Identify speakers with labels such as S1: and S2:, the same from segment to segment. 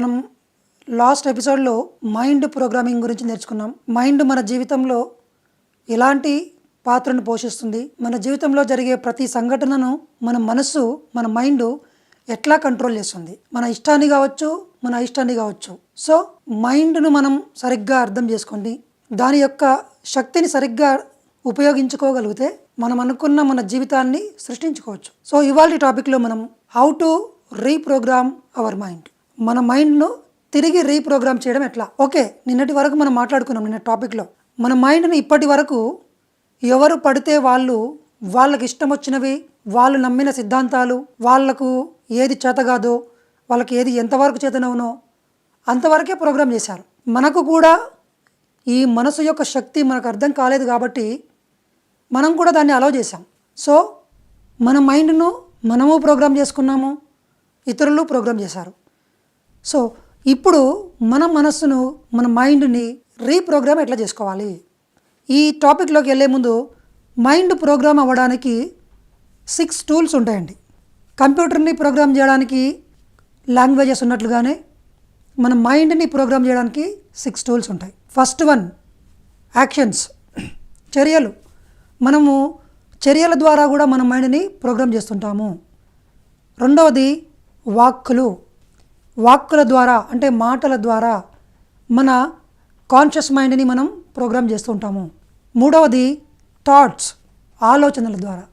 S1: మనం లాస్ట్ ఎపిసోడ్లో mind programming గురించి నేర్చుకున్నాం. మైండ్ మన జీవితంలో ఎలాంటి పాత్రను పోషిస్తుంది? మన జీవితంలో జరిగే ప్రతి సంఘటనను మన మనస్సు మన మైండ్ ఎట్లా కంట్రోల్ చేస్తుంది? మన ఇష్టాన్ని కావచ్చు మన అయిష్టాన్ని కావచ్చు. సో మైండ్ను మనం సరిగ్గా అర్థం చేసుకోండి. దాని యొక్క శక్తిని సరిగ్గా ఉపయోగించుకోగలిగితే మనం అనుకున్న మన జీవితాన్ని సృష్టించుకోవచ్చు. సో ఇవాళ టాపిక్లో మనం how to reprogram our mind. మన మైండ్ను తిరిగి రీప్రోగ్రామ్ చేయడం ఎట్లా? ఓకే నిన్నటి వరకు మనం మాట్లాడుకున్నాం నిన్న టాపిక్లో. మన మైండ్ని ఇప్పటి వరకు ఎవరు పడితే వాళ్ళు వాళ్ళకి ఇష్టం వచ్చినవి వాళ్ళు నమ్మిన సిద్ధాంతాలు వాళ్ళకు ఏది చేత కాదో వాళ్ళకి ఏది ఎంతవరకు చేతనవునో అంతవరకే ప్రోగ్రామ్ చేశారు. మనకు కూడా ఈ మనసు యొక్క శక్తి మనకు అర్థం కాలేదు కాబట్టి మనం కూడా దాన్ని అలౌ చేశాం. సో మన మైండ్ను మనము ప్రోగ్రామ్ చేసుకున్నాము ఇతరులు ప్రోగ్రామ్ చేశారు. సో ఇప్పుడు మన మనస్సును మన మైండ్ని రీప్రోగ్రామ్ ఎట్లా చేసుకోవాలి? ఈ టాపిక్లోకి వెళ్ళే ముందు మైండ్ ప్రోగ్రామ్ అవ్వడానికి సిక్స్ టూల్స్ ఉంటాయండి. కంప్యూటర్ని ప్రోగ్రామ్ చేయడానికి లాంగ్వేజెస్ ఉన్నట్లుగానే మన మైండ్ని ప్రోగ్రామ్ చేయడానికి సిక్స్ టూల్స్ ఉంటాయి. First one actions. చర్యలు. మనము చర్యల ద్వారా కూడా మన మైండ్ని ప్రోగ్రామ్ చేస్తుంటాము. రెండవది వాక్కులు. వాక్కుల ద్వారా అంటే మాటల ద్వారా మన కాన్షియస్ మైండ్ని మనం ప్రోగ్రామ్ చేస్తుంటాము మూడవది థాట్స్ ఆలోచనల ద్వారా.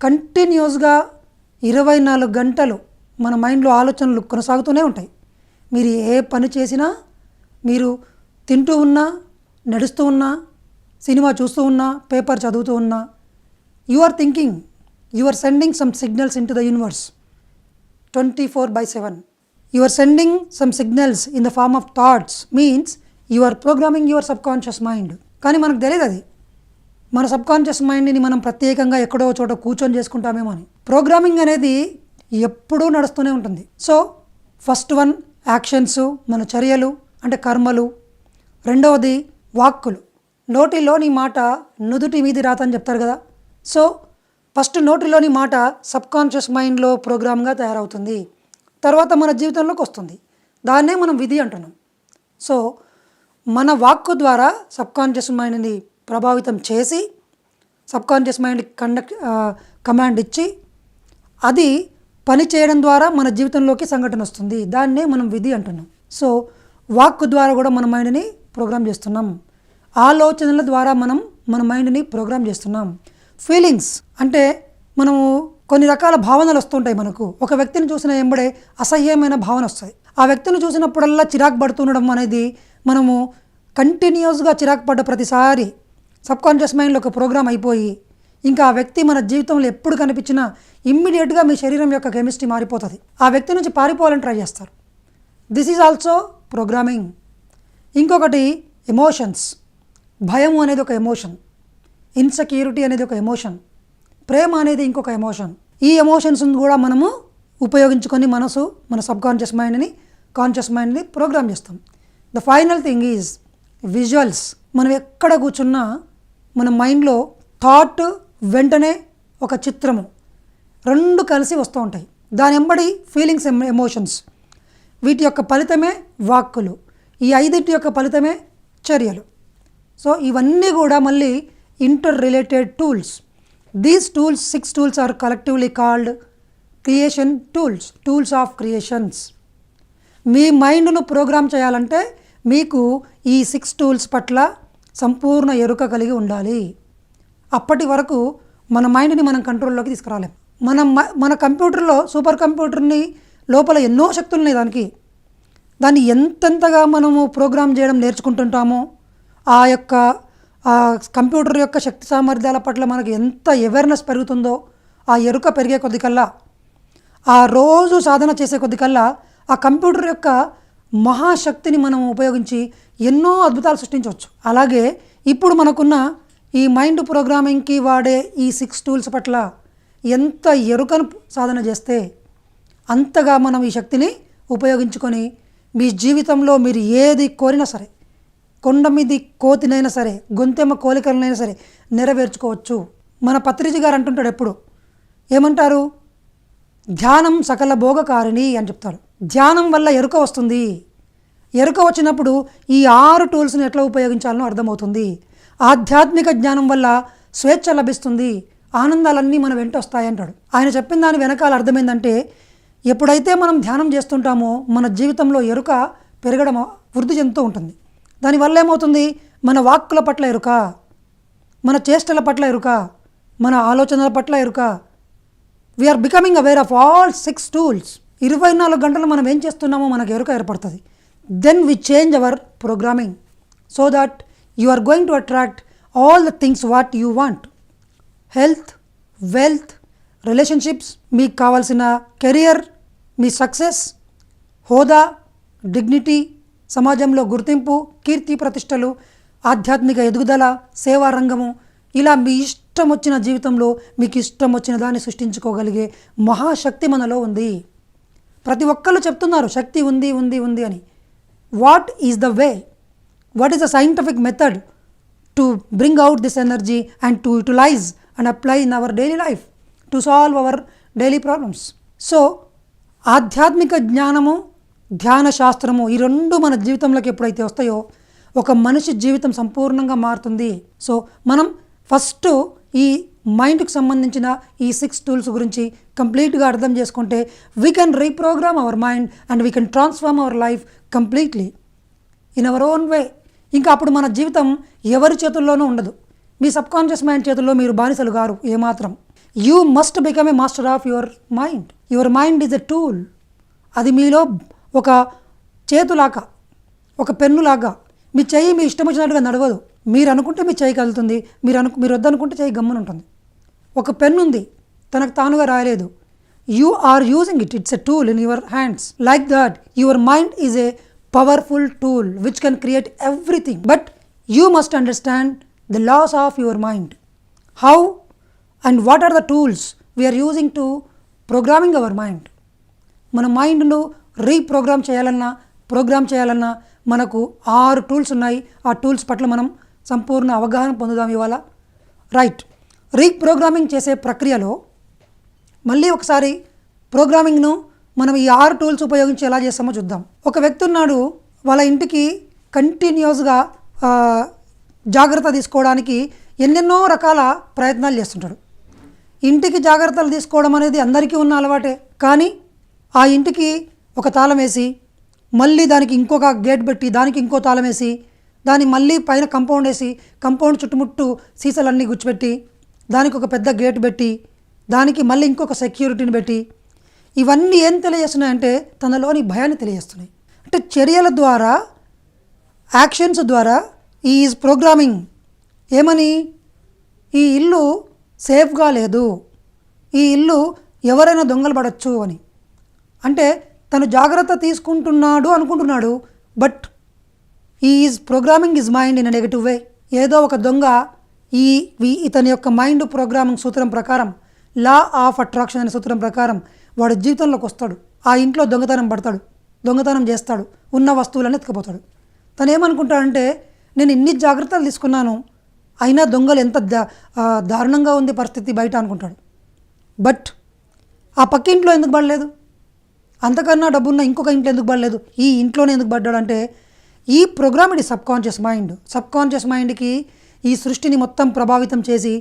S1: కంటిన్యూస్గా ఇరవై నాలుగు గంటలు మన మైండ్లో ఆలోచనలు కొనసాగుతూనే ఉంటాయి. మీరు ఏ పని చేసినా మీరు తింటూ ఉన్నా నడుస్తూ ఉన్నా సినిమా చూస్తూ ఉన్నా పేపర్ చదువుతూ ఉన్నా you are thinking you are sending some signals into the universe twenty four by seven you are sending some signals in the form of thoughts means you are programming your subconscious mind కానీ మనకు తెలియదు అది. మన subconscious మైండ్ని మనం ప్రత్యేకంగా ఎక్కడో చోట కూర్చొని చేసుకుంటామేమో అని. ప్రోగ్రామింగ్ అనేది ఎప్పుడూ నడుస్తూనే ఉంటుంది. సో ఫస్ట్ వన్ యాక్షన్స్ మన చర్యలు అంటే కర్మలు. రెండవది వాక్కులు. నోటిలోని మాట నుదుటి మీది రాత అని చెప్తారు కదా. సో ఫస్ట్ నోటిలోని మాట సబ్ కాన్షియస్ మైండ్లో ప్రోగ్రామ్గా తయారవుతుంది. తర్వాత మన జీవితంలోకి వస్తుంది. దాన్నే మనం విధి అంటున్నాం. సో మన వాక్కు ద్వారా సబ్కాన్షియస్ మైండ్ని ప్రభావితం చేసి సబ్కాన్షియస్ మైండ్ కండక్ట్ కమాండ్ ఇచ్చి అది పని చేయడం ద్వారా మన జీవితంలోకి సంఘటన వస్తుంది. దాన్నే మనం విధి అంటున్నాం. సో వాక్ ద్వారా కూడా మన మైండ్ని ప్రోగ్రామ్ చేస్తున్నాం. ఆలోచనల ద్వారా మనం మన మైండ్ని ప్రోగ్రామ్ చేస్తున్నాం. ఫీలింగ్స్ అంటే మనము కొన్ని రకాల భావనలు వస్తుంటాయి మనకు. ఒక వ్యక్తిని చూసిన ఎంబడే అసహ్యమైన భావన వస్తుంది. ఆ వ్యక్తిని చూసినప్పుడల్లా చిరాకు పడుతుండడం అనేది మనము కంటిన్యూస్గా చిరాకు పడ్డ ప్రతిసారి సబ్కాన్షియస్ మైండ్లో ఒక ప్రోగ్రామ్ అయిపోయి ఇంకా ఆ వ్యక్తి మన జీవితంలో ఎప్పుడు కనిపించినా ఇమ్మీడియట్గా మీ శరీరం యొక్క కెమిస్ట్రీ మారిపోతుంది. ఆ వ్యక్తి నుంచి పారిపోవాలని ట్రై చేస్తారు. దిస్ ఈజ్ ఆల్సో ప్రోగ్రామింగ్ ఇంకొకటి ఎమోషన్స్ భయం అనేది ఒక ఎమోషన్ ఇన్సెక్యూరిటీ అనేది ఒక ఎమోషన్ ప్రేమ అనేది ఇంకొక ఎమోషన్ ఈ ఎమోషన్స్ కూడా మనము ఉపయోగించుకొని మనసు మన సబ్ కాన్షియస్ మైండ్ని కాన్షియస్ మైండ్ని ప్రోగ్రామ్ చేస్తాం. The final thing is visuals మనం ఎక్కడ కూర్చున్నా మన మైండ్లో థాట్ వెంటనే ఒక చిత్రము. రెండు కలిసి వస్తూ ఉంటాయి. దాని ఎంబడి ఫీలింగ్స్ ఎమోషన్స్ వీటి యొక్క ఫలితమే వాక్కులు. ఈ ఐదింటి యొక్క ఫలితమే చర్యలు. సో ఇవన్నీ కూడా మళ్ళీ interrelated tools these tools six tools are collectively called creation tools tools of creations మీ మైండ్ను ప్రోగ్రామ్ చేయాలంటే మీకు ఈ సిక్స్ టూల్స్ పట్ల సంపూర్ణ ఎరుక కలిగి ఉండాలి. అప్పటి వరకు మన మైండ్ని మనం కంట్రోల్లోకి తీసుకురాలేం. మన మన కంప్యూటర్లో సూపర్ కంప్యూటర్ని లోపల ఎన్నో శక్తులు ఉన్నాయి దానికి. దాన్ని ఎంతెంతగా మనము ప్రోగ్రామ్ చేయడం నేర్చుకుంటుంటామో ఆ యొక్క కంప్యూటర్ యొక్క శక్తి సామర్థ్యాల పట్ల మనకు ఎంత అవేర్నెస్ పెరుగుతుందో ఆ ఎరుక పెరిగే కొద్ది కల్లా ఆ రోజు సాధన చేసే కొద్ది కల్లా ఆ కంప్యూటర్ యొక్క మహాశక్తిని మనం ఉపయోగించి ఎన్నో అద్భుతాలు సృష్టించవచ్చు. అలాగే ఇప్పుడు మనకున్న ఈ మైండ్ ప్రోగ్రామింగ్కి వాడే ఈ సిక్స్ టూల్స్ పట్ల ఎంత ఎరుకను సాధన చేస్తే అంతగా మనం ఈ శక్తిని ఉపయోగించుకొని మీ జీవితంలో మీరు ఏది కోరినా సరే కొండ మీది కోతినైనా సరే గొంతెమ్మ కోలికలనైనా సరే నెరవేర్చుకోవచ్చు. మన పత్రిజి గారు అంటుంటాడు ఎప్పుడు? ఏమంటారు? ధ్యానం సకల భోగకారిణి అని చెప్తాడు ధ్యానం వల్ల ఎరుక వస్తుంది. ఎరుక వచ్చినప్పుడు ఈ ఆరు టూల్స్ని ఎట్లా ఉపయోగించాలనో అర్థమవుతుంది. ఆధ్యాత్మిక జ్ఞానం వల్ల స్వేచ్ఛ లభిస్తుంది. ఆనందాలన్నీ మన వెంట వస్తాయి అంటాడు. ఆయన చెప్పిన దాని వెనకాల అర్థమైందంటే ఎప్పుడైతే మనం ధ్యానం చేస్తుంటామో మన జీవితంలో ఎరుక పెరగడం వృద్ధి చెందుతూ ఉంటుంది. దానివల్ల ఏమవుతుంది? మన వాక్కుల పట్ల ఎరుక మన చేష్టల పట్ల ఎరుక మన ఆలోచనల పట్ల ఎరుక. We're becoming aware of all six tools ఇరవై నాలుగు గంటలు మనం ఏం చేస్తున్నామో మనకు ఎరుక ఏర్పడుతుంది. Then we change our programming so that you are going to attract all the things what you want health wealth relationships మీకు కావాల్సిన కెరియర్ మీ సక్సెస్ హోదా డిగ్నిటీ సమాజంలో గుర్తింపు కీర్తి ప్రతిష్టలు ఆధ్యాత్మిక ఎదుగుదల సేవా రంగము ఇలా మీ ఇష్టం వచ్చిన జీవితంలో మీకు ఇష్టం వచ్చిన దాన్ని సృష్టించుకోగలిగే మహాశక్తి మనలో ఉంది. ప్రతి ఒక్కళ్ళు చెప్తున్నారు శక్తి ఉంది ఉంది ఉంది అని. What is the way what is the scientific method to bring out this energy and to utilise and apply in our daily life to solve our daily problems so ఆధ్యాత్మిక జ్ఞానము ధ్యాన శాస్త్రము ఈ రెండు మన జీవితంలోకి ఎప్పుడైతే వస్తాయో ఒక మనిషి జీవితం సంపూర్ణంగా మారుతుంది. సో మనం ఫస్ట్ ఈ మైండ్కి సంబంధించిన ఈ సిక్స్ టూల్స్ గురించి కంప్లీట్గా అర్థం చేసుకుంటే we can reprogram our mind and we can transform our life completely in our own way ఇంకా అప్పుడు మన జీవితం ఎవరి చేతుల్లోనూ ఉండదు. మీ సబ్కాన్షియస్ మైండ్ చేతుల్లో మీరు బానిసలు గారు ఏమాత్రం. You must become a master of your mind your mind is a tool అది మీలో ఒక చేతులాగా ఒక పెన్నులాగా మీ చెయ్యి మీ ఇష్టం వచ్చినట్టుగా నడవదు. మీరు అనుకుంటే మీ చెయ్యి కదులుతుంది మీరు అను మీరు వద్దనుకుంటే చెయ్యి గమ్మున ఉంటుంది ఒక పెన్ ఉంది తనకు తానుగా రాయలేదు. You are using it it's a tool in your hands. Like that your mind is a powerful tool which can create everything. But you must understand the laws of your mind. How and what are the tools we're using to programming our mind. మన మైండ్ను reprogram చేయాలన్నా programme చేయాలన్నా మనకు ఆరు tools ఉన్నాయి. ఆ tools పట్ల మనం సంపూర్ణ అవగాహన పొందుదాం ఇవాళ. రైట్. రీప్రోగ్రామింగ్ చేసే ప్రక్రియలో మళ్ళీ ఒకసారి ప్రోగ్రామింగ్ను మనం ఈ ఆరు టూల్స్ ఉపయోగించి ఎలా చేస్తామో చూద్దాం. ఒక వ్యక్తి ఉన్నాడు వాళ్ళ ఇంటికి కంటిన్యూస్గా జాగ్రత్త తీసుకోవడానికి ఎన్నెన్నో రకాల ప్రయత్నాలు చేస్తుంటాడు. ఇంటికి జాగ్రత్తలు తీసుకోవడం అనేది అందరికీ ఉన్న అలవాటే. కానీ ఆ ఇంటికి ఒక తాళం వేసి మళ్ళీ దానికి ఇంకొక గేట్ పెట్టి దానికి ఇంకో తాళం వేసి దాన్ని మళ్ళీ పైన కంపౌండ్ వేసి కంపౌండ్ చుట్టుముట్టు సీసాలన్నీ గుచ్చిపెట్టి దానికి ఒక పెద్ద గేట్ పెట్టి దానికి మళ్ళీ ఇంకొక సెక్యూరిటీని పెట్టి ఇవన్నీ ఏం తెలియజేస్తున్నాయంటే తనలోని భయాన్ని తెలియజేస్తున్నాయి. అంటే చర్యల ద్వారా యాక్షన్స్ ద్వారా ఈజ్ ప్రోగ్రామింగ్ ఏమని? ఈ ఇల్లు సేఫ్గా లేదు. ఈ ఇల్లు ఎవరైనా దొంగలు పడచ్చు అని. అంటే తను జాగ్రత్త తీసుకుంటున్నాడు అనుకుంటున్నాడు but is programming is mind in negative way ఏదో ఒక దొంగ ఈ వి- ఇతని యొక్క మైండ్ ప్రోగ్రామింగ్ సూత్రం ప్రకారం లా ఆఫ్ అట్రాక్షన్ అనే సూత్రం ప్రకారం వాడు జీవితంలోకి వస్తాడు. ఆ ఇంట్లో దొంగతనం పడతాడు దొంగతనం చేస్తాడు ఉన్న వస్తువులన్నీ ఎత్తుకుపోతాడు. తను ఏమనుకుంటాడంటే నేను ఇన్ని జాగ్రత్తలు తీసుకున్నాను అయినా దొంగలు ఎంత దా- దారుణంగా ఉంది పరిస్థితి బయట అనుకుంటాడు. బట్ ఆ పక్కింట్లో ఎందుకు పడలేదు? అంతకన్నా డబ్బున్న ఇంకొక ఇంట్లో ఎందుకు పడలేదు? ఈ ఇంట్లోనే ఎందుకు పడ్డాడు అంటే ఈ ప్రోగ్రామ్ ఇది subconscious mind. Subconscious మైండ్కి ఈ సృష్టిని మొత్తం ప్రభావితం చేసి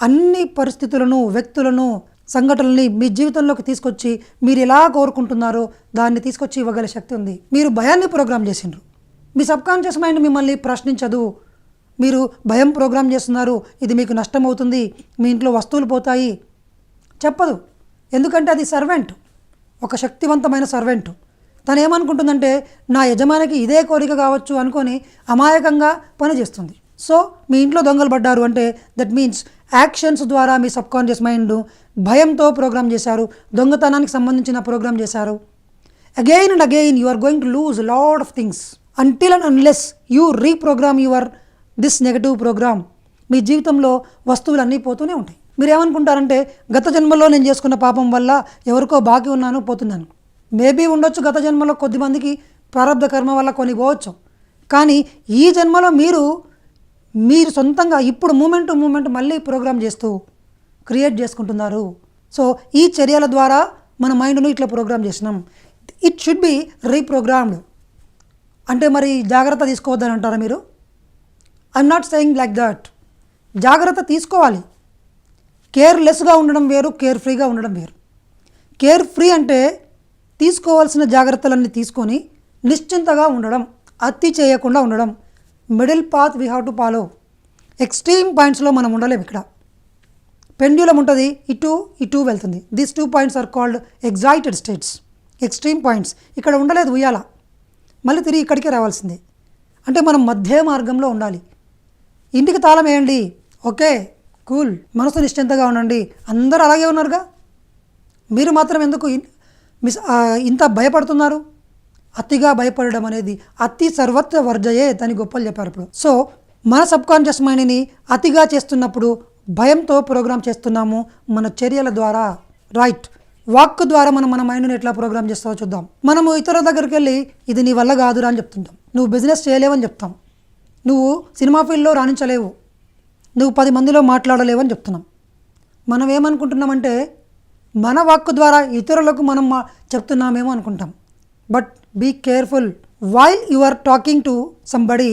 S1: అన్ని పరిస్థితులను వ్యక్తులను సంఘటనల్ని మీ జీవితంలోకి తీసుకొచ్చి మీరు ఎలా కోరుకుంటున్నారో దాన్ని తీసుకొచ్చి ఇవ్వగల శక్తి ఉంది. మీరు భయాన్ని ప్రోగ్రామ్ చేసిండ్రు. మీ సబ్ కాన్షియస్ మైండ్ మిమ్మల్ని ప్రశ్నించదు. మీరు భయం ప్రోగ్రామ్ చేస్తున్నారు ఇది మీకు నష్టం అవుతుంది మీ ఇంట్లో వస్తువులు పోతాయి. చెప్పదు. ఎందుకంటే అది సర్వెంట్. ఒక శక్తివంతమైన సర్వెంట్. తను ఏమనుకుంటుందంటే నా యజమానికి ఇదే కోరిక కావచ్చు అనుకొని అమాయకంగా పనిచేస్తుంది సో మీ ఇంట్లో దొంగలు పడ్డారు అంటే దట్ మీన్స్ యాక్షన్స్ ద్వారా మీ సబ్కాన్షియస్ మైండ్ భయంతో ప్రోగ్రామ్ చేశారు దొంగతనానికి సంబంధించిన ప్రోగ్రామ్ చేశారు. Again and again you are going to lose lot of things until and unless you reprogram your this negative program మీ జీవితంలో వస్తువులు అన్నీ పోతూనే ఉంటాయి. మీరు ఏమనుకుంటారంటే గత జన్మలో నేను చేసుకున్న పాపం వల్ల ఎవరికో బాకీ ఉన్నాను పోతున్నాను. మేబీ ఉండొచ్చు గత జన్మలో కొద్దిమందికి ప్రారంభ కర్మ వల్ల కొన్ని పోవచ్చు కానీ ఈ జన్మలో మీరు మీరు సొంతంగా ఇప్పుడు మూమెంట్ మూమెంట్ మళ్ళీ ప్రోగ్రామ్ చేస్తూ క్రియేట్ చేసుకుంటున్నారు. సో ఈ చర్యల ద్వారా మన మైండ్ను ఇట్లా ప్రోగ్రామ్ చేసినాం. ఇట్ షుడ్ బి రీప్రోగ్రామ్డ్ అంటే మరి జాగ్రత్త తీసుకోవద్దని అంటారా మీరు? I'm not saying like that జాగ్రత్త తీసుకోవాలి. కేర్లెస్గా ఉండడం వేరు కేర్ ఫ్రీగా ఉండడం వేరు. కేర్ ఫ్రీ అంటే తీసుకోవాల్సిన జాగ్రత్తలన్నీ తీసుకొని నిశ్చింతగా ఉండడం అతి చేయకుండా ఉండడం. Middle path we have to follow. Extreme పాయింట్స్లో మనం ఉండలేము ఇక్కడ. పెండ్యులం ఉంటుంది ఇటు ఇటు వెళ్తుంది. These two points are called excited states extreme points ఇక్కడ ఉండలేదు ఉయ్యాల. మళ్ళీ తిరిగి ఇక్కడికే రావాల్సిందే. అంటే మనం మధ్య మార్గంలో ఉండాలి. ఇంటికి తాళం వేయండి. ఓకే. కూల్ మనసు నిశ్చింతగా ఉండండి. అందరూ అలాగే ఉన్నారుగా? మీరు మాత్రం ఎందుకు మిస్ ఇంత భయపడుతున్నారు? అతిగా భయపడడం అనేది అతి సర్వత్ర వర్జయే అని గొప్పలు చెప్పారు ఇప్పుడు. సో మన సబ్ కాన్షియస్ మైండ్ని అతిగా చేస్తున్నప్పుడు భయంతో ప్రోగ్రామ్ చేస్తున్నాము మన చర్యల ద్వారా. రైట్. వాక్ ద్వారా మనం మన మైండ్ని ఎట్లా ప్రోగ్రామ్ చేస్తావో చూద్దాం. మనము ఇతరుల దగ్గరికి వెళ్ళి ఇది నీ వల్ల కాదురా అని చెప్తుంటాం. నువ్వు బిజినెస్ చేయలేవని చెప్తాం. నువ్వు సినిమా ఫీల్డ్లో రాణించలేవు. నువ్వు పది మందిలో మాట్లాడలేవని చెప్తున్నాం. మనం ఏమనుకుంటున్నామంటే మన వాక్కు ద్వారా ఇతరులకు మనం మా చెప్తున్నామేమో అనుకుంటాం. But be careful while you are talking to somebody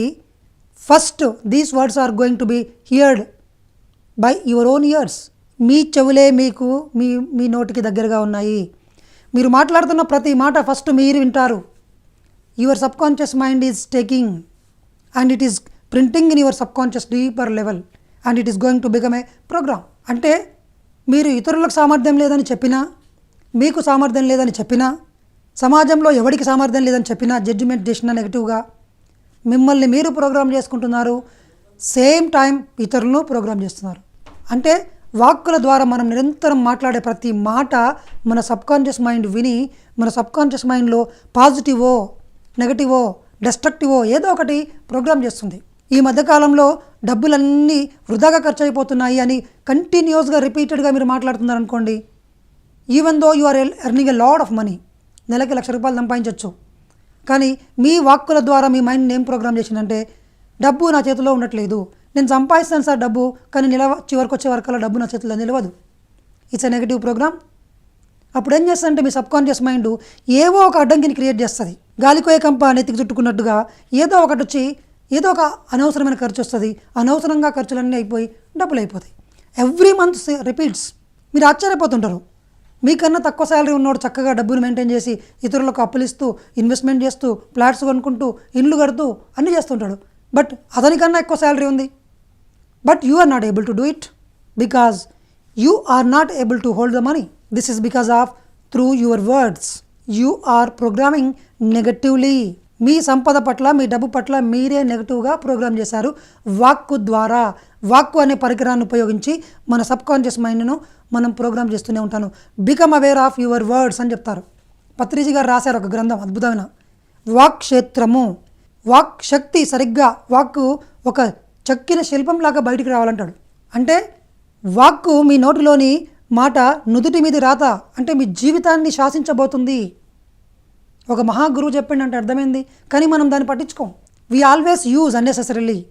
S1: first these words are going to be heard by your own ears మీ చెవులే మీకు మీ మీ నోటికి దగ్గరగా ఉన్నాయి. మీరు మాట్లాడుతున్న ప్రతి మాట ఫస్ట్ మీరు వింటారు. Your subconscious mind is taking and it is printing in your subconscious deeper level and it is going to become a program అంటే మీరు ఇతరులకు సామర్థ్యం లేదని చెప్పినా మీకు సామర్థ్యం లేదని చెప్పినా సమాజంలో ఎవరికి సామర్థ్యం లేదని చెప్పినా జడ్జిమెంట్ చేసినా నెగిటివ్గా మిమ్మల్ని మీరు ప్రోగ్రామ్ చేసుకుంటున్నారు సేమ్ టైం ఇతరులను ప్రోగ్రామ్ చేస్తున్నారు. అంటే వాక్కుల ద్వారా మనం నిరంతరం మాట్లాడే ప్రతి మాట మన సబ్కాన్షియస్ మైండ్ విని మన సబ్కాన్షియస్ మైండ్లో పాజిటివో నెగటివో డెస్ట్రక్టివో ఏదో ఒకటి ప్రోగ్రామ్ చేస్తుంది. ఈ మధ్యకాలంలో డబ్బులన్నీ వృధాగా ఖర్చు అయిపోతున్నాయి అని కంటిన్యూస్గా రిపీటెడ్గా మీరు మాట్లాడుతున్నారు అనుకోండి even though you are earning a lot of money నెలకి లక్ష రూపాయలు సంపాదించవచ్చు కానీ మీ వాక్కుల ద్వారా మీ మైండ్ని ఏం ప్రోగ్రామ్ చేసిందంటే డబ్బు నా చేతిలో ఉండట్లేదు. నేను సంపాదిస్తాను సార్ డబ్బు కానీ నిలవ చివరికి వచ్చే వరకల్లా డబ్బు నా చేతిలో నిలవదు. ఇట్స్ ఎ నెగిటివ్ ప్రోగ్రామ్ అప్పుడు ఏం చేస్తుందంటే మీ సబ్ కాన్షియస్ మైండ్ ఏవో ఒక అడ్డంకిని క్రియేట్ చేస్తుంది. గాలికోయ కంప నెత్తికి చుట్టుకున్నట్టుగా ఏదో ఒకటి వచ్చి ఏదో ఒక అనవసరమైన ఖర్చు వస్తుంది అనవసరంగా ఖర్చులన్నీ అయిపోయి డబ్బులు అయిపోతాయి. ఎవ్రీ మంత్ రిపీట్స్ మీరు ఆశ్చర్యపోతుంటారు. మీకన్నా తక్కువ శాలరీ ఉన్నవాడు చక్కగా డబ్బును మెయింటైన్ చేసి ఇతరులకు అప్పులు ఇస్తూ ఇన్వెస్ట్మెంట్ చేస్తూ ఫ్లాట్స్ కొనుక్కుంటూ ఇల్లు కడుతూ అన్నీ చేస్తుంటాడు. బట్ అతనికన్నా ఎక్కువ శాలరీ ఉంది. But you are not able to do it because you are not able to hold the money this is because of through your words you are programming negatively మీ సంపద పట్ల మీ డబ్బు పట్ల మీరే నెగటివ్గా ప్రోగ్రామ్ చేశారు. వాక్కు ద్వారా. వాక్కు అనే పరికరాన్ని ఉపయోగించి మన సబ్ కాన్షియస్ మైండ్ను మనం ప్రోగ్రామ్ చేస్తూనే ఉంటాను. Become aware of your words అని చెప్తారు. పత్రిజీ గారు రాశారు ఒక గ్రంథం అద్భుతమైన. వాక్ క్షేత్రము. వాక్ శక్తి సరిగ్గా వాక్కు ఒక చక్కిన శిల్పంలాగా బయటికి రావాలంటాడు. అంటే వాక్కు మీ నోటిలోని మాట నుదుటి మీది రాత అంటే మీ జీవితాన్ని శాసించబోతుంది. ఒక మహాగురువు చెప్పిండు అంటే అర్థమైంది. కానీ మనం దాన్ని పట్టించుకోం. We always use unnecessarily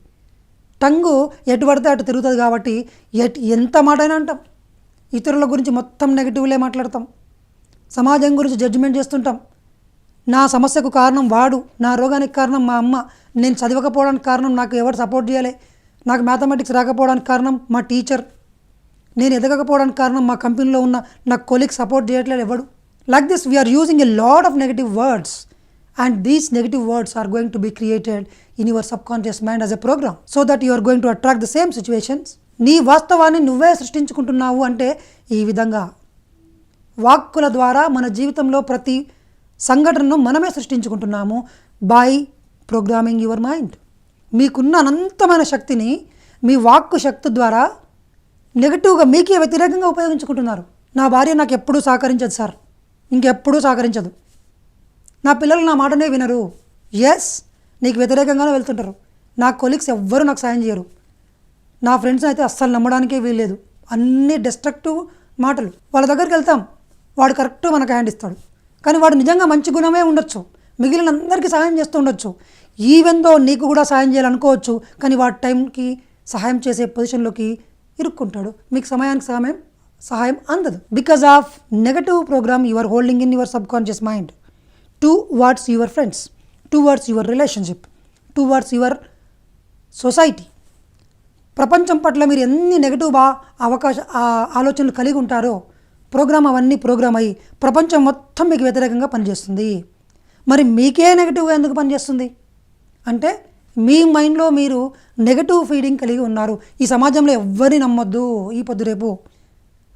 S1: tongue ఎటు పడితే అటు తిరుగుతుంది కాబట్టి ఎట్ ఎంత మాటైనా అంటాం. ఇతరుల గురించి మొత్తం నెగిటివ్లే మాట్లాడతాం. సమాజం గురించి జడ్జిమెంట్ చేస్తుంటాం. నా సమస్యకు కారణం వాడు నా రోగానికి కారణం మా అమ్మ నేను చదవకపోవడానికి కారణం నాకు ఎవరు సపోర్ట్ చేయాలి? నాకు మ్యాథమెటిక్స్ రాకపోవడానికి కారణం మా టీచర్ నేను ఎదగకపోవడానికి కారణం మా కంపెనీలో ఉన్న నా కొలీగ్ సపోర్ట్ చేయట్లేదు ఎవడు? Like this we're using a lot of negative words and these negative words are going to be created in your subconscious mind as a program so that you are going to attract the same situations నీ వాస్తవాన్ని నువ్వే సృష్టించుకుంటున్నావు అంటే ఈ విధంగా. వాక్కుల ద్వారా మన జీవితంలో ప్రతి సంఘటనను మనమే సృష్టించుకుంటున్నాము బై ప్రోగ్రామింగ్ యువర్ మైండ్ మీకున్న అనంతమైన శక్తిని మీ వాక్కు శక్తి ద్వారా నెగటివ్గా మీకే వ్యతిరేకంగా ఉపయోగించుకుంటున్నారు. నా భార్య నాకు ఎప్పుడూ సహకరించదు సార్. ఇంకెప్పుడూ సహకరించదు. నా పిల్లలు నా మాటనే వినరు. ఎస్ నీకు వ్యతిరేకంగానే వెళ్తుంటారు. నా కొలీగ్స్ ఎవ్వరూ నాకు సాయం చేయరు. నా ఫ్రెండ్స్ అయితే అస్సలు నమ్మడానికే వీల్లేదు. అన్ని డిస్ట్రక్టివ్ మాటలు. వాళ్ళ దగ్గరికి వెళ్తాం. వాడు కరెక్ట్ మనకు హ్యాండ్ ఇస్తాడు. కానీ వాడు నిజంగా మంచి గుణమే ఉండొచ్చు. మిగిలిన అందరికీ సహాయం చేస్తూ ఉండొచ్చు. ఈవెందో నీకు కూడా సహాయం చేయాలనుకోవచ్చు కానీ వాడి టైంకి సహాయం చేసే పొజిషన్లోకి ఇరుక్కుంటాడు. మీకు సమయానికి సమయం సహాయం అందదు. Because of negative program your holding in your subconscious mind two words your friends two words your relationship two words your society ప్రపంచం పట్ల మీరు ఎన్ని నెగటివ్ బా అవకాశ ఆలోచనలు కలిగి ఉంటారో ప్రోగ్రామ్ అవన్నీ ప్రోగ్రామ్ అయ్యి ప్రపంచం మొత్తం మీకు వ్యతిరేకంగా పనిచేస్తుంది. మరి మీకే నెగిటివ్గా ఎందుకు పనిచేస్తుంది? అంటే మీ మైండ్లో మీరు నెగటివ్ ఫీడింగ్ కలిగి ఉన్నారు. ఈ సమాజంలో ఎవ్వరిని నమ్మొద్దు. ఈ పొద్దు రేపు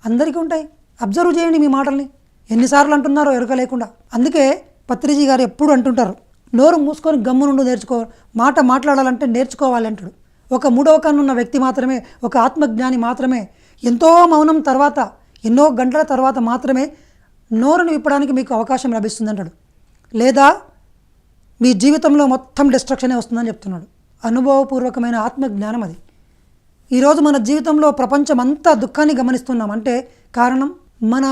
S1: అందరికీ ఉంటాయి. అబ్జర్వ్ చేయండి మీ మాటల్ని. ఎన్నిసార్లు అంటున్నారో ఎరుక లేకుండా. అందుకే పత్రిజీ గారు ఎప్పుడు అంటుంటారు నోరు మూసుకొని గమ్మునుండు నేర్చుకో మాట మాట్లాడాలంటే నేర్చుకోవాలి అంటాడు. ఒక మూడవ కన్నున్న వ్యక్తి మాత్రమే ఒక ఆత్మజ్ఞాని మాత్రమే ఎంతో మౌనం తర్వాత ఎన్నో గంటల తర్వాత మాత్రమే నోరును విప్పడానికి మీకు అవకాశం లభిస్తుంది అంటాడు. లేదా మీ జీవితంలో మొత్తం డిస్ట్రక్షనే వస్తుందని చెప్తున్నాడు. అనుభవపూర్వకమైన ఆత్మజ్ఞానం అది. ఈరోజు మన జీవితంలో ప్రపంచం అంతా దుఃఖాన్ని గమనిస్తున్నాం అంటే కారణం మన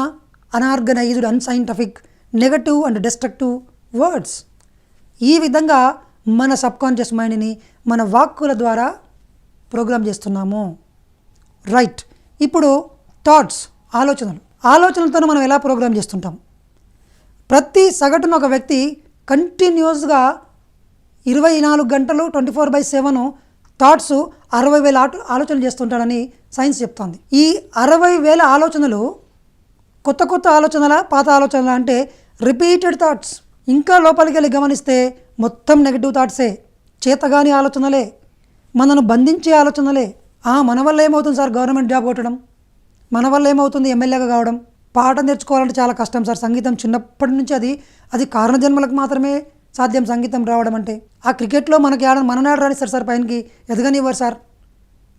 S1: unorganised unscientific negative and destructive words. ఈ విధంగా మన సబ్కాన్షియస్ మైండ్ని మన వాక్కుల ద్వారా ప్రోగ్రామ్ చేస్తున్నాము. రైట్. ఇప్పుడు థాట్స్ ఆలోచనలు. ఆలోచనలతో మనం ఎలా ప్రోగ్రామ్ చేస్తుంటాం? ప్రతి సగటున ఒక వ్యక్తి కంటిన్యూస్గా ఇరవై నాలుగు గంటలు twenty four by seven thoughts అరవై వేల ఆట ఆలోచనలు చేస్తుంటాడని సైన్స్ చెప్తోంది. ఈ అరవై వేల ఆలోచనలు కొత్త కొత్త ఆలోచనల పాత ఆలోచనల అంటే రిపీటెడ్ థాట్స్. ఇంకా లోపలికి వెళ్ళి గమనిస్తే మొత్తం నెగిటివ్ థాట్సే. చేతగాని ఆలోచనలే. మనను బంధించే ఆలోచనలే. ఆ మన వల్ల ఏమవుతుంది సార్ గవర్నమెంట్ జాబ్ కొట్టడం? మన వల్ల ఏమవుతుంది ఎమ్మెల్యేగా కావడం? పాట నేర్చుకోవాలంటే చాలా కష్టం సార్. సంగీతం చిన్నప్పటి నుంచి అది అది కారణజన్మలకు మాత్రమే సాధ్యం సంగీతం రావడం అంటే? ఆ క్రికెట్లో మనకి ఆడ మననాడు రాని సార్ పైనకి ఎదగనివ్వరు సార్.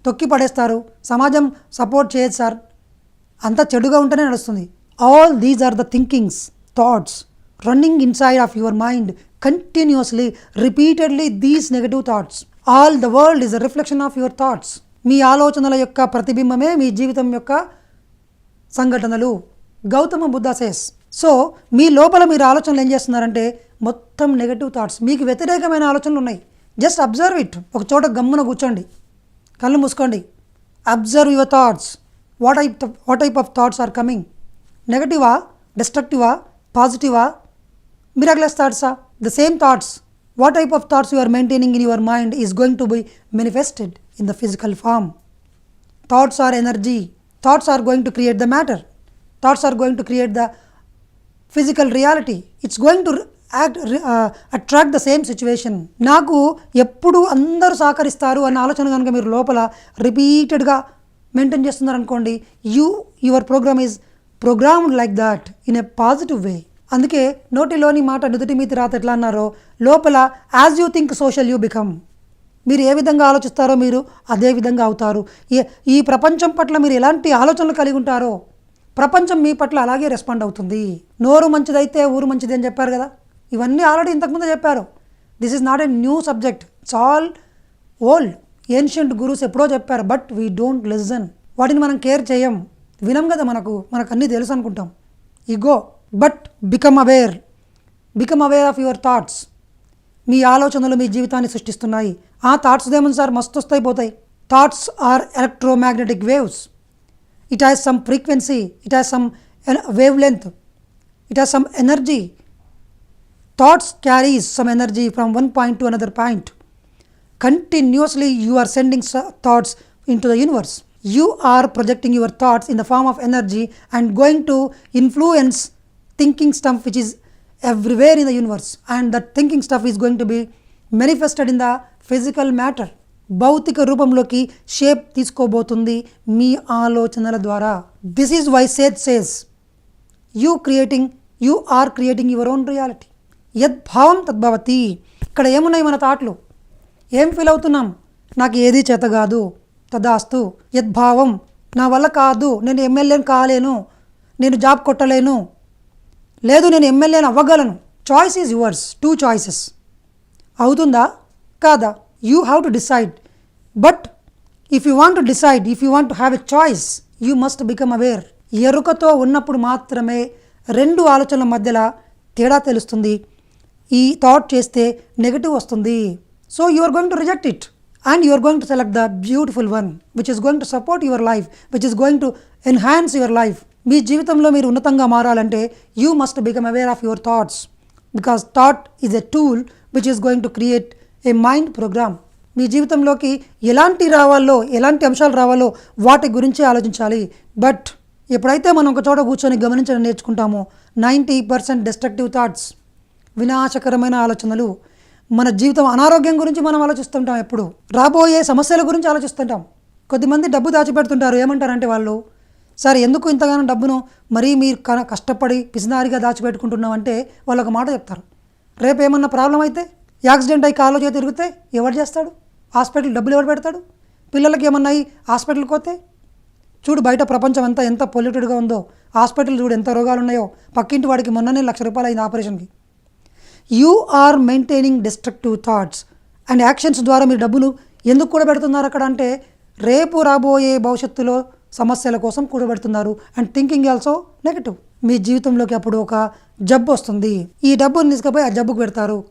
S1: తొక్కి పడేస్తారు. సమాజం సపోర్ట్ చేయదు సార్. అంత చెడుగా ఉంటేనే నడుస్తుంది. All these are the thinkings thoughts running inside of your mind continuously repeatedly these negative thoughts all the world is a reflection of your thoughts మీ ఆలోచనల యొక్క ప్రతిబింబమే మీ జీవితం యొక్క సంఘటనలు. గౌతమ బుద్ధ సేస్ సో మీ లోపల మీరు ఆలోచనలు ఏం చేస్తున్నారంటే మొత్తం నెగటివ్ థాట్స్ మీకు వ్యతిరేకమైన ఆలోచనలు ఉన్నాయి. జస్ట్ అబ్జర్వ్ ఇట్ ఒక చోట గమ్మున కూర్చోండి. కళ్ళు మూసుకోండి. Observe your thoughts what type what type of thoughts are coming నెగటివా డిస్ట్రక్టివా పాజిటివా miracles థాట్సా the same thoughts what type of thoughts you are maintaining in your mind is going to be manifested in the physical form thoughts are energy thoughts are going to create the matter thoughts are going to create the physical reality it's going to act attract the same situation నాకు ఎప్పుడు అందరూ సహకరిస్తారు అన్న ఆలోచన కనుక మీరు లోపల రిపీటెడ్గా maintain చేస్తున్నారనుకోండి you your program is programmed like that in a positive way అందుకే నోటిలోని మాట నుదుటి మీద రాత ఎట్లా అన్నారో లోపల as you think so shall you become మీరు ఏ విధంగా ఆలోచిస్తారో మీరు అదే విధంగా అవుతారు. ఈ ప్రపంచం పట్ల మీరు ఎలాంటి ఆలోచనలు కలిగి ఉంటారో ప్రపంచం మీ పట్ల అలాగే రెస్పాండ్ అవుతుంది. నోరు మంచిదైతే ఊరు మంచిది అని చెప్పారు కదా? ఇవన్నీ ఆల్రెడీ ఇంతకుముందు చెప్పారు. This is not a new subject it's all old ancient gurus ఎప్పుడో చెప్పారు. బట్ వీ డోంట్ లిజన్ వాటిని మనం కేర్ చేయం. వినం కదా మనకు. మనకు అన్నీ తెలుసు అనుకుంటాం. Ego but become aware become aware of your thoughts మీ ఆలోచనలు మీ జీవితాన్ని సృష్టిస్తున్నాయి. ఆ థాట్స్ ఏమని సార్ మస్తు వస్తాయి పోతాయి. Thoughts are electromagnetic waves it has some frequency it has some wavelength it has some energy thoughts carries some energy from one point to another point continuously you are sending s- thoughts into the universe you are projecting your thoughts in the form of energy and going to influence thinking stuff which is everywhere in the universe and that thinking stuff is going to be manifested in the physical matter భౌతిక రూపంలోకి shape తీసుకోబోతుంది మీ ఆలోచనల ద్వారా this is why Seth says you creating you are creating your own reality యద్భావం తద్భవతి. ఇక్కడ ఏమున్నాయి మన థాట్లు ఏం ఫీల్ అవుతున్నాం? నాకు ఏది చేత కాదు. తదాస్తు. యద్భావం నా వల్ల కాదు. నేను ఎమ్మెల్యేని కాలేను. నేను జాబ్ కొట్టలేను. లేదు నేను ఎమ్మెల్యేని అవ్వగలను. Choice is yours two choices అవుతుందా? కాదా? You have to decide but if you want to decide if you want to have a choice you must become aware ఎరుకతో ఉన్నప్పుడు మాత్రమే రెండు ఆలోచనల మధ్యలో తేడా తెలుస్తుంది. ఈ థాట్ చేస్తే నెగటివ్ వస్తుంది. So you are going to reject it and you are going to select the beautiful one which is going to support your life which is going to enhance your life మీ జీవితంలో మీరు ఉన్నతంగా మారాలంటే you must become aware of your thoughts because thought is a tool which is going to create a mind program మీ జీవితంలోకి ఎలాంటి రావాలో ఎలాంటి అంశాలు రావాలో వాటి గురించి ఆలోచించాలి. బట్ ఎప్పుడైతే మనం ఒక చోట కూర్చొని గమనించడం నేర్చుకుంటామో నైంటీ పర్సెంట్ డిస్ట్రక్టివ్ థాట్స్ వినాశకరమైన ఆలోచనలు. మన జీవితం అనారోగ్యం గురించి మనం ఆలోచిస్తుంటాం ఎప్పుడు. రాబోయే సమస్యల గురించి ఆలోచిస్తుంటాం. కొద్దిమంది డబ్బు దాచిపెడుతుంటారు. ఏమంటారంటే వాళ్ళు? సార్ ఎందుకు ఇంతగానో డబ్బును మరీ మీరు కన కష్టపడి పిసినారిగా దాచిపెట్టుకుంటున్నాం అంటే వాళ్ళు ఒక మాట చెప్తారు. రేపు ఏమన్నా ప్రాబ్లం అయితే యాక్సిడెంట్ అయ్యి కాలో చేతి తిరిగితే ఎవరు చేస్తాడు? హాస్పిటల్ డబ్బులు ఎవరు పెడతాడు? పిల్లలకి ఏమన్నా అయ్యి హాస్పిటల్కి పోతే? చూడు బయట ప్రపంచం అంతా ఎంత పొల్యూటెడ్గా ఉందో. హాస్పిటల్ చూడు ఎంత రోగాలు ఉన్నాయో పక్కింటి వాడికి మొన్ననే లక్ష రూపాయలు అయింది ఆపరేషన్కి. You are maintaining destructive thoughts. And actions ద్వారా మీరు డబ్బులు ఎందుకు కూడబెడుతున్నారు అక్కడ అంటే రేపు రాబోయే భవిష్యత్తులో సమస్యల కోసం కూడబెడుతున్నారు. And thinking also negative. మీ జీవితంలోకి అప్పుడు ఒక జబ్బు వస్తుంది. ఈ డబ్బుని తీసుకుపోయి ఆ జబ్బుకు పెడతారు.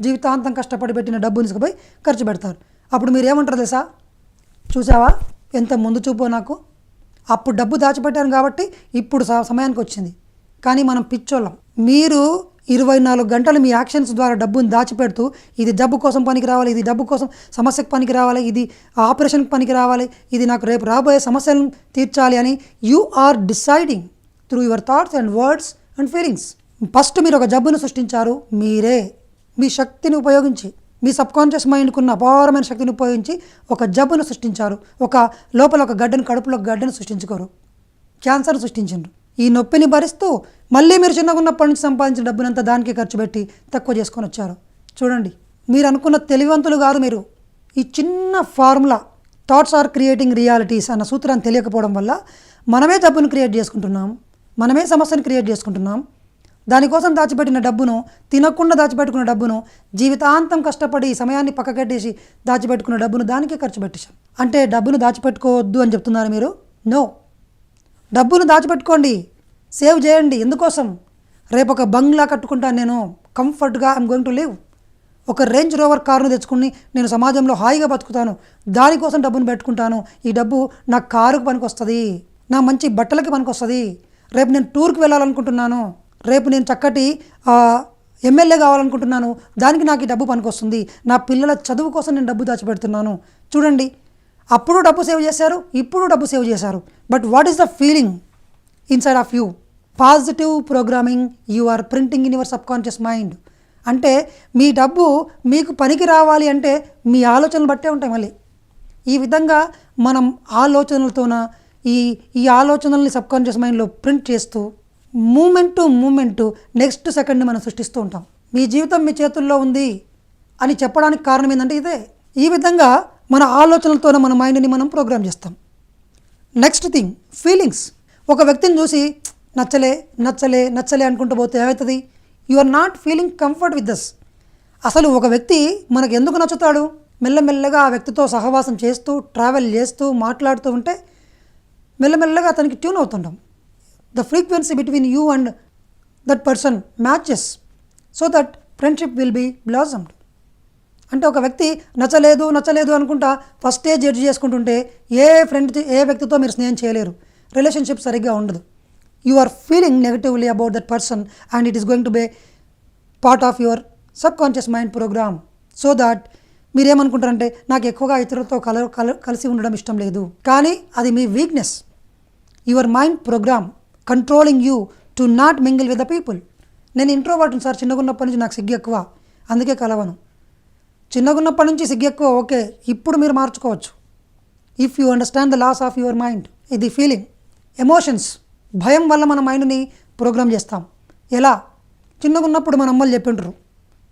S1: జీవితాంతం కష్టపడి పెట్టిన డబ్బుని తీసుకుపోయి ఖర్చు పెడతారు. అప్పుడు మీరు ఏమంటారు తెలుసా? చూసావా? ఎంత ముందు చూపో నాకు. అప్పుడు డబ్బు దాచిపెట్టాను కాబట్టి ఇప్పుడు స- సమయానికి వచ్చింది. కానీ మనం పిచ్చోళ్ళం. మీరు ఇరవై నాలుగు గంటలు మీ యాక్షన్స్ ద్వారా డబ్బును దాచిపెడుతూ ఇది డబ్బు కోసం పనికి రావాలి ఇది డబ్బు కోసం సమస్యకు పనికి రావాలి ఇది ఆపరేషన్కి పనికి రావాలి ఇది నాకు రేపు రాబోయే సమస్యలను తీర్చాలి అని you are deciding through your thoughts and words and feelings. First మీరు ఒక జబ్బును సృష్టించారు మీరే మీ శక్తిని ఉపయోగించి మీ సబ్కాన్షియస్ మైండ్కున్న అపారమైన శక్తిని ఉపయోగించి ఒక జబ్బును సృష్టించారు. ఒక లోపల ఒక గడ్డను కడుపులో గడ్డను సృష్టించుకోరు. క్యాన్సర్ సృష్టించిండ్రు ఈ నొప్పిని భరిస్తూ మళ్ళీ మీరు చిన్నగా ఉన్నప్పటి నుంచి సంపాదించిన డబ్బునంతా దానికి ఖర్చు పెట్టి తక్కువ చేసుకొని వచ్చారు. చూడండి మీరు అనుకున్న తెలివంతులు కాదు మీరు. ఈ చిన్న formula thoughts are creating realities అన్న సూత్రాన్ని తెలియకపోవడం వల్ల మనమే డబ్బును క్రియేట్ చేసుకుంటున్నాం మనమే సమస్యను క్రియేట్ చేసుకుంటున్నాం. దానికోసం దాచిపెట్టిన డబ్బును తినకుండా దాచిపెట్టుకున్న డబ్బును జీవితాంతం కష్టపడి సమయాన్ని పక్కకెట్టేసి దాచిపెట్టుకున్న డబ్బును దానికే ఖర్చు పెట్టేశాం. అంటే డబ్బును దాచిపెట్టుకోవద్దు అని చెప్తున్నారు మీరు? నో డబ్బును దాచిపెట్టుకోండి. సేవ్ చేయండి. ఎందుకోసం? రేపు ఒక బంగ్లా కట్టుకుంటాను నేను. కంఫర్ట్గా ఐమ్ గోయింగ్ టు లివ్. ఒక రేంజ్ రోవర్ కారును తెచ్చుకుని నేను సమాజంలో హాయిగా బతుకుతాను. దానికోసం డబ్బును పెట్టుకుంటాను. ఈ డబ్బు నా కారుకు పనికొస్తుంది. నా మంచి బట్టలకి పనికొస్తుంది. రేపు నేను టూర్కి వెళ్ళాలనుకుంటున్నాను. రేపు నేను చక్కటి ఎమ్మెల్యే కావాలనుకుంటున్నాను. దానికి నాకు ఈ డబ్బు పనికొస్తుంది. నా పిల్లల చదువు కోసం నేను డబ్బు దాచిపెడుతున్నాను. చూడండి. అప్పుడు డబ్బు సేవ్ చేశారు ఇప్పుడు డబ్బు సేవ్ చేశారు. But what is the feeling inside of you positive programming you are printing in your subconscious mind అంటే మీ డబ్బు మీకు పనికి రావాలి అంటే మీ ఆలోచనలు బట్టే ఉంటాయి మళ్ళీ. ఈ విధంగా మనం ఆలోచనలతోన ఈ ఈ ఆలోచనల్ని సబ్కాన్షియస్ మైండ్లో ప్రింట్ చేస్తూ మూమెంట్ టు మూమెంట్ నెక్స్ట్ సెకండ్ని మనం సృష్టిస్తూ ఉంటాం. మీ జీవితం మీ చేతుల్లో ఉంది అని చెప్పడానికి కారణం ఏంటంటే ఇదే. ఈ విధంగా మన ఆలోచనలతోనే మన మైండ్ని మనం ప్రోగ్రామ్ చేస్తాం. నెక్స్ట్ థింగ్ ఫీలింగ్స్ ఒక వ్యక్తిని చూసి నచ్చలే నచ్చలే నచ్చలే అనుకుంటూ పోతే ఏమవుతుంది? You are not feeling comfort with this అసలు ఒక వ్యక్తి మనకు ఎందుకు నచ్చుతాడు? మెల్లమెల్లగా ఆ వ్యక్తితో సహవాసం చేస్తూ ట్రావెల్ చేస్తూ మాట్లాడుతూ ఉంటే మెల్లమెల్లగా అతనికి tune అవుతుంటాం. The frequency between you and that person matches so that friendship will be blossomed అంటే ఒక వ్యక్తి నచ్చలేదు నచ్చలేదు అనుకుంటా ఫస్టే జడ్జ్ చేసుకుంటుంటే ఏ ఫ్రెండ్ ఏ వ్యక్తితో మీరు స్నేహం చేయలేరు. రిలేషన్షిప్ సరిగ్గా ఉండదు. You are feeling negatively about that person and it is going to be part of your subconscious mind program so that మీరేమనుకుంటారంటే నాకు ఎక్కువగా ఇతరులతో కల కల కలిసి ఉండడం ఇష్టం లేదు. కానీ అది మీ weakness your mind program controlling you to not mingle with the people నేను ఇంట్రోవర్ట్ని సార్ చిన్నగా ఉన్నప్పటి నుంచి నాకు సిగ్గు ఎక్కువ. అందుకే కలవను. చిన్నగా ఉన్నప్పటి నుంచి సిగ్గు ఎక్కువ ఓకే ఇప్పుడు మీరు మార్చుకోవచ్చు. If you understand the laws of your mind ఇది ఫీలింగ్ ఎమోషన్స్ భయం వల్ల మన మైండ్ని ప్రోగ్రామ్ చేస్తాం. ఎలా? చిన్నగా ఉన్నప్పుడు మన అమ్మలు చెప్పింటారు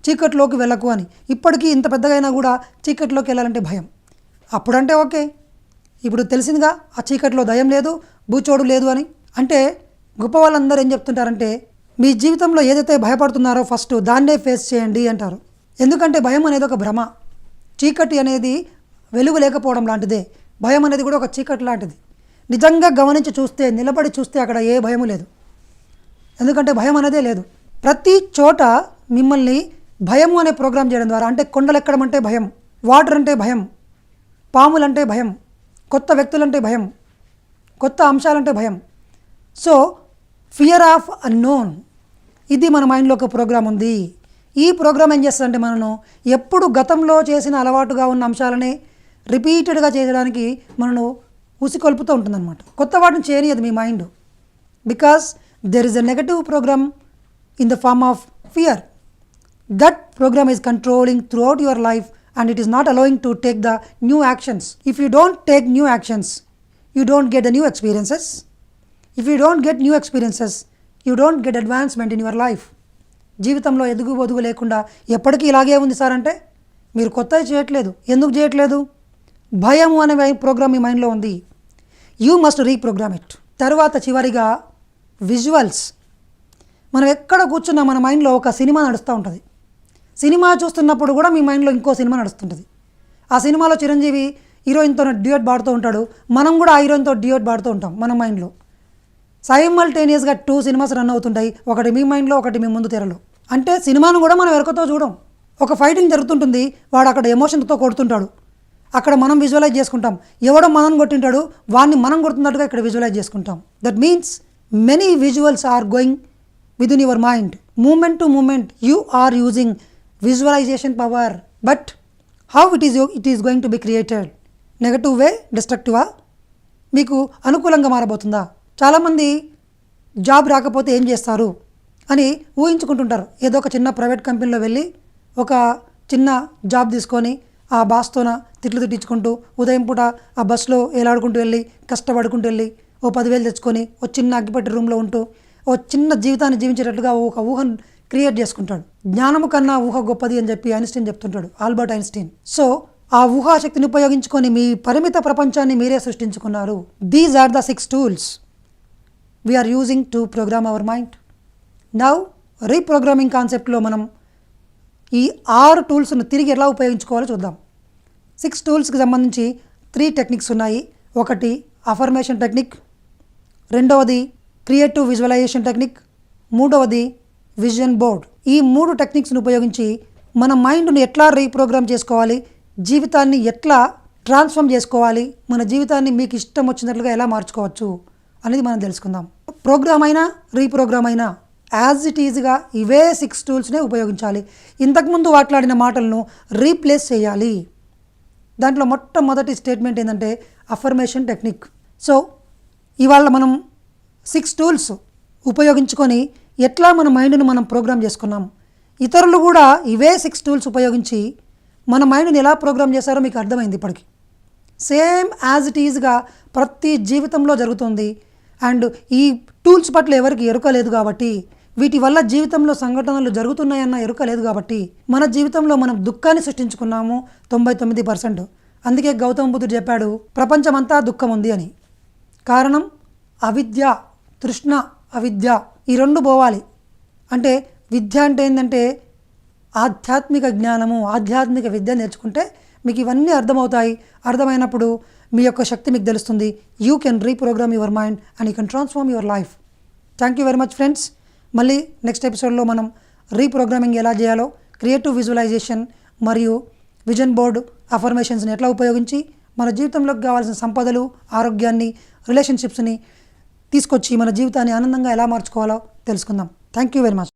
S1: చీకట్లోకి వెళ్ళకు అని. ఇప్పటికీ ఇంత పెద్దగా అయినా కూడా చీకట్లోకి వెళ్ళాలంటే భయం. అప్పుడంటే ఓకే. ఇప్పుడు తెలిసిందిగా ఆ చీకట్లో దయం లేదు బూచోడు లేదు అని. అంటే గొప్ప వాళ్ళందరూ ఏం చెప్తుంటారంటే మీ జీవితంలో ఏదైతే భయపడుతున్నారో ఫస్ట్ దాన్నే ఫేస్ చేయండి అంటారు. ఎందుకంటే భయం అనేది ఒక భ్రమ. చీకటి అనేది వెలుగు లేకపోవడం లాంటిదే. భయం అనేది కూడా ఒక చీకటి లాంటిది. నిజంగా గమనించి చూస్తే నిలబడి చూస్తే అక్కడ ఏ భయం లేదు. ఎందుకంటే భయం అనేదే లేదు. ప్రతి చోట మిమ్మల్ని భయం అనే ప్రోగ్రామ్ చేయడం ద్వారా అంటే కొండలు ఎక్కడం అంటే భయం వాటర్ అంటే భయం పాములంటే భయం కొత్త వ్యక్తులంటే భయం కొత్త అంశాలంటే భయం. So fear of unknown. ఇది మన మైండ్లో ఒక ప్రోగ్రామ్ ఉంది. ఈ ప్రోగ్రామ్ ఏం చేస్తుందంటే మనం ఎప్పుడు గతంలో చేసిన అలవాటుగా ఉన్న అంశాలనే రిపీటెడ్గా చేయడానికి మనను ఉసికొల్పుతూ ఉంటుందన్నమాట. కొత్త వాటిని చేయనియదు మీ mind. Because there is a negative program in the form of fear that program is controlling throughout your life and it is not allowing to take the new actions if you don't take new actions you don't get the new experiences if you don't get new experiences you don't get advancement in your life జీవితంలో ఎదుగు బొదుగు లేకుండా ఎప్పటికీ ఇలాగే ఉంది sir అంటే మీరు కొత్తవి చేయట్లేదు. ఎందుకు చేయట్లేదు? భయం అనే ప్రోగ్రామ్ మీ మైండ్లో ఉంది. యూ మస్ట్ రీప్రోగ్రామ్ ఇట్ తర్వాత చివరిగా విజువల్స్ మనం ఎక్కడ కూర్చున్నా మన మైండ్లో ఒక సినిమా నడుస్తూ ఉంటుంది. సినిమా చూస్తున్నప్పుడు కూడా మీ మైండ్లో ఇంకో సినిమా నడుస్తుంటుంది. ఆ సినిమాలో చిరంజీవి హీరోయిన్తో డ్యూయట్ పాడుతూ ఉంటాడు. మనం కూడా ఆ హీరోయిన్తో డ్యూయట్ పాడుతూ ఉంటాం మన మైండ్లో. సైమల్టేనియస్గా టూ సినిమాస్ రన్ అవుతుంటాయి. ఒకటి మీ మైండ్లో ఒకటి మీ ముందు తెరలో. అంటే సినిమాను కూడా మనం ఎరకతో చూడం. ఒక ఫైటింగ్ జరుగుతుంటుంది. వాడు అక్కడ ఎమోషన్తో కొడుతుంటాడు. అక్కడ మనం విజువలైజ్ చేసుకుంటాం. ఎవడో మనం కొట్టింటాడు. వాడిని మనం కొడుతున్నట్టుగా ఇక్కడ విజువలైజ్ చేసుకుంటాం. That means many visuals are going within your mind moment to moment you are using visualisation power but how it is it is going to be created negative way డిస్ట్రక్టివా మీకు అనుకూలంగా మారబోతుందా? చాలామంది జాబ్ రాకపోతే ఏం చేస్తారు అని ఊహించుకుంటుంటారు. ఏదో ఒక చిన్న ప్రైవేట్ కంపెనీలో వెళ్ళి ఒక చిన్న జాబ్ తీసుకొని ఆ బాస్తోన తిట్లు తిట్టించుకుంటూ ఉదయం పూట ఆ బస్సులో ఏలాడుకుంటూ వెళ్ళి కష్టపడుకుంటూ వెళ్ళి ఓ పదివేలు తెచ్చుకొని ఓ చిన్న అగ్గిపెట్టి రూమ్లో ఉంటూ ఓ చిన్న జీవితాన్ని జీవించేటట్టుగా ఒక ఊహను క్రియేట్ చేసుకుంటాడు. జ్ఞానము కన్నా ఊహ గొప్పది అని చెప్పి ఐన్స్టీన్ చెప్తుంటాడు ఆల్బర్ట్ ఐన్స్టీన్. సో ఆ ఊహాశక్తిని ఉపయోగించుకొని మీ పరిమిత ప్రపంచాన్ని మీరే సృష్టించుకున్నారు. These are the six tools we are using to program our mind now reprogramming కాన్సెప్ట్లో మనం ఈ ఆరు టూల్స్ను తిరిగి ఎలా ఉపయోగించుకోవాలో చూద్దాం. సిక్స్ టూల్స్కి సంబంధించి త్రీ టెక్నిక్స్ ఉన్నాయి. ఒకటి అఫర్మేషన్ టెక్నిక్ రెండవది క్రియేటివ్ విజువలైజేషన్ టెక్నిక్ మూడవది విజన్ బోర్డ్ ఈ మూడు టెక్నిక్స్ని ఉపయోగించి మన మైండ్ను ఎట్లా రీప్రోగ్రామ్ చేసుకోవాలి జీవితాన్ని ఎట్లా ట్రాన్స్ఫార్మ్ చేసుకోవాలి మన జీవితాన్ని మీకు ఇష్టం వచ్చినట్లుగా ఎలా మార్చుకోవచ్చు అనేది మనం తెలుసుకుందాం. ప్రోగ్రామ్ అయినా రీప్రోగ్రామ్ అయినా యాజ్ ఇట్ ఈజ్గా ఇవే సిక్స్ టూల్స్నే ఉపయోగించాలి. ఇంతకుముందు మాట్లాడిన మాటలను రీప్లేస్ చేయాలి. దాంట్లో మొట్టమొదటి స్టేట్మెంట్ ఏంటంటే అఫర్మేషన్ టెక్నిక్ సో ఇవాళ మనం సిక్స్ టూల్స్ ఉపయోగించుకొని ఎట్లా మన మైండ్ను మనం ప్రోగ్రామ్ చేసుకున్నాం. ఇతరులు కూడా ఇవే సిక్స్ టూల్స్ ఉపయోగించి మన మైండ్ని ఎలా ప్రోగ్రామ్ చేశారో మీకు అర్థమైంది ఇప్పటికి. సేమ్ యాజ్ ఇట్ ఈజ్గా ప్రతి జీవితంలో జరుగుతుంది. అండ్ ఈ టూల్స్ పట్ల ఎవరికి ఎరుక లేదు కాబట్టి వీటి వల్ల జీవితంలో సంఘటనలు జరుగుతున్నాయన్న ఎరుక లేదు కాబట్టి మన జీవితంలో మనం దుఃఖాన్ని సృష్టించుకున్నాము తొంభై తొమ్మిది పర్సెంట్. అందుకే గౌతమ బుద్ధుడు చెప్పాడు ప్రపంచమంతా దుఃఖం ఉంది అని. కారణం అవిద్య తృష్ణ అవిద్య ఈ రెండు పోవాలి. అంటే విద్య అంటే ఏంటంటే ఆధ్యాత్మిక జ్ఞానము ఆధ్యాత్మిక విద్య నేర్చుకుంటే మీకు ఇవన్నీ అర్థమవుతాయి. అర్థమైనప్పుడు మీ యొక్క శక్తి మీకు తెలుస్తుంది. You can reprogram your mind and you can transform your life thank you very much friends మళ్ళీ నెక్స్ట్ ఎపిసోడ్లో మనం రీప్రోగ్రామింగ్ ఎలా చేయాలో క్రియేటివ్ విజువలైజేషన్ మరియు విజన్ బోర్డు అఫర్మేషన్స్ని ఎట్లా ఉపయోగించి మన జీవితంలోకి కావాల్సిన సంపదలు ఆరోగ్యాన్ని రిలేషన్షిప్స్ని తీసుకొచ్చి మన జీవితాన్ని ఆనందంగా ఎలా మార్చుకోవాలో తెలుసుకుందాం. Thank you very much